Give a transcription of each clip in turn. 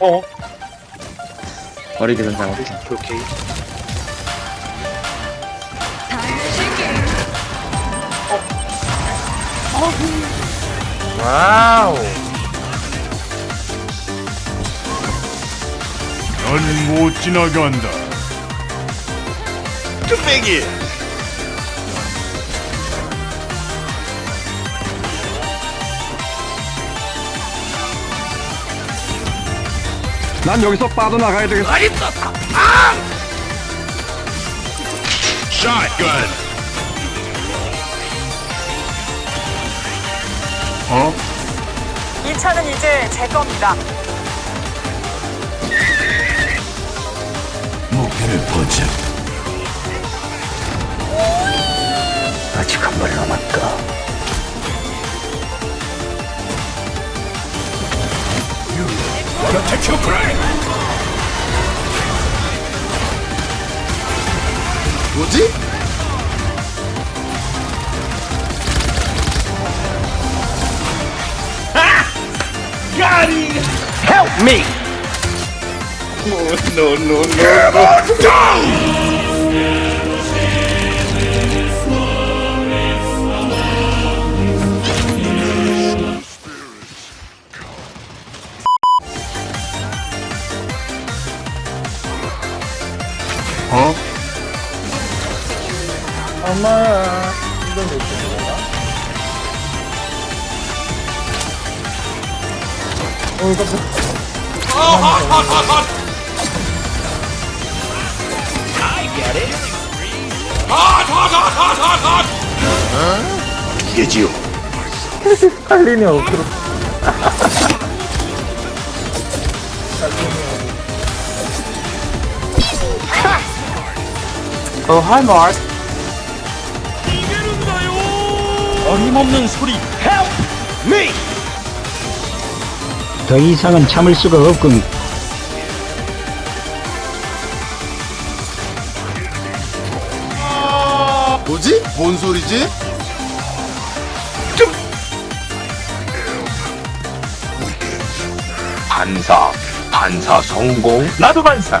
어? 버리기는 잘못. 오케이 오케이 와우 넌 못 지나간다. 뚝배기 난 여기서 빠져나가야 되겠어. Shotgun. 어? 이 차는 이제 제 겁니다. 목표를 포착. 아직 한 발 남았다. Your pride. 뭐지? Help me! no no no 어? 엄마야 이건 왜 이렇게 먹어? 어 이거 이게 지요. 칼린이 어그로 어 하이 마크 어림없는 소리 Help me 더 이상은 참을 수가 없군. 뭐지? 뭔 소리지? 반사. 반사 성공. 나도 반사.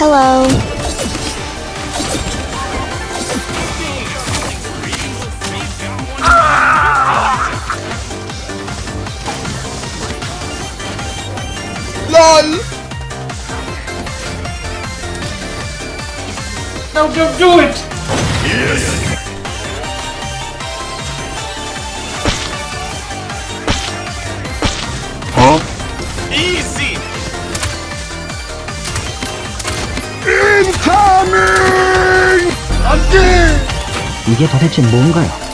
Hello. LOL! No, don't do it! 이게 도대체 뭔가요?